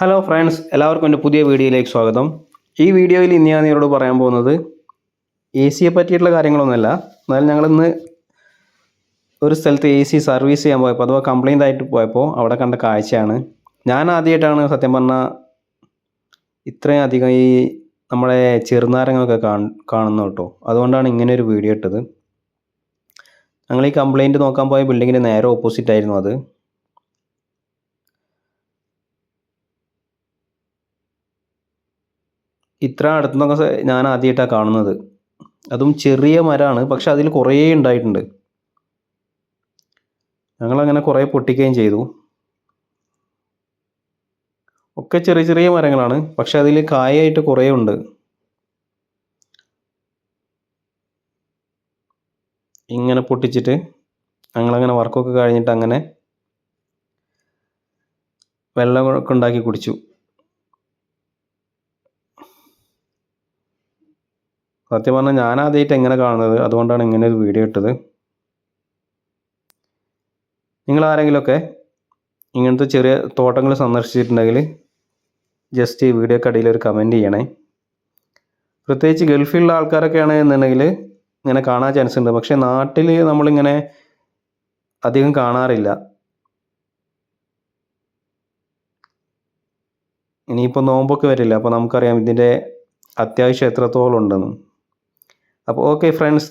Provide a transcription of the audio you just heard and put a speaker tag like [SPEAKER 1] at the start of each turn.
[SPEAKER 1] Hello friends എല്ലാവർക്കും എന്റെ പുതിയ വീഡിയോയിലേക്ക് സ്വാഗതം. ഈ വീഡിയോയിൽ ഇന്ന് ഞാൻ നിങ്ങളോട് പറയാൻ പോകുന്നത് എ സിയെ പറ്റിയിട്ടുള്ള കാര്യങ്ങളൊന്നുമല്ല. എന്നാലും ഞങ്ങളിന്ന് ഒരു സ്ഥലത്ത് എ സി സർവീസ് ചെയ്യാൻ പോയപ്പോൾ അഥവാ കംപ്ലൈന്റ് ആയിട്ട് പോയപ്പോൾ അവിടെ കണ്ട കാഴ്ചയാണ്. ഞാൻ ആദ്യമായിട്ടാണ് സത്യം പറഞ്ഞാൽ ഇത്രയും അധികം ഈ നമ്മുടെ ചെറുനാരങ്ങളൊക്കെ കാണുന്നു കേട്ടോ. അതുകൊണ്ടാണ് ഇങ്ങനെ ഒരു വീഡിയോ ഇട്ടത്. ഞങ്ങൾ ഈ കംപ്ലൈന്റ് നോക്കാൻ പോയ ബിൽഡിങ്ങിന് നേരെ ഓപ്പോസിറ്റ് ആയിരുന്നു അത്. ഇത്ര അടുത്തുനിന്നൊക്കെ ഞാൻ ആദ്യമായിട്ടാണ് കാണുന്നത്. അതും ചെറിയ മരമാണ് പക്ഷെ അതിൽ കുറേ ഉണ്ടായിട്ടുണ്ട്. ഞങ്ങളങ്ങനെ കുറേ പൊട്ടിക്കുകയും ചെയ്തു. ഒക്കെ ചെറിയ ചെറിയ മരങ്ങളാണ് പക്ഷെ അതിൽ കായായിട്ട് കുറേ ഉണ്ട്. ഇങ്ങനെ പൊട്ടിച്ചിട്ട് ഞങ്ങളങ്ങനെ വർക്കൊക്കെ കഴിഞ്ഞിട്ട് അങ്ങനെ വെള്ളമൊക്കെ ഉണ്ടാക്കി കുടിച്ചു. സത്യം പറഞ്ഞാൽ ഞാൻ ആദ്യമായിട്ട് എങ്ങനെ കാണുന്നത്? അതുകൊണ്ടാണ് ഇങ്ങനെ ഒരു വീഡിയോ ഇട്ടത്. നിങ്ങൾ ആരെങ്കിലുമൊക്കെ ഇങ്ങനത്തെ ചെറിയ തോട്ടങ്ങൾ സന്ദർശിച്ചിട്ടുണ്ടെങ്കിൽ ജസ്റ്റ് ഈ വീഡിയോക്ക് അടിയിൽ ഒരു കമന്റ് ചെയ്യണേ. പ്രത്യേകിച്ച് ഗൾഫിലുള്ള ആൾക്കാരൊക്കെയാണ് എന്നുണ്ടെങ്കിൽ ഇങ്ങനെ കാണാൻ ചാൻസ് ഉണ്ട്. പക്ഷേ നാട്ടിൽ നമ്മളിങ്ങനെ അധികം കാണാറില്ല. ഇനിയിപ്പോൾ നോമ്പൊക്കെ വരില്ല. അപ്പോൾ നമുക്കറിയാം ഇതിന്റെ അത്യാവശ്യം എത്രത്തോളം ഉണ്ടെന്ന്. അപ്പോൾ ഓക്കെ ഫ്രണ്ട്സ്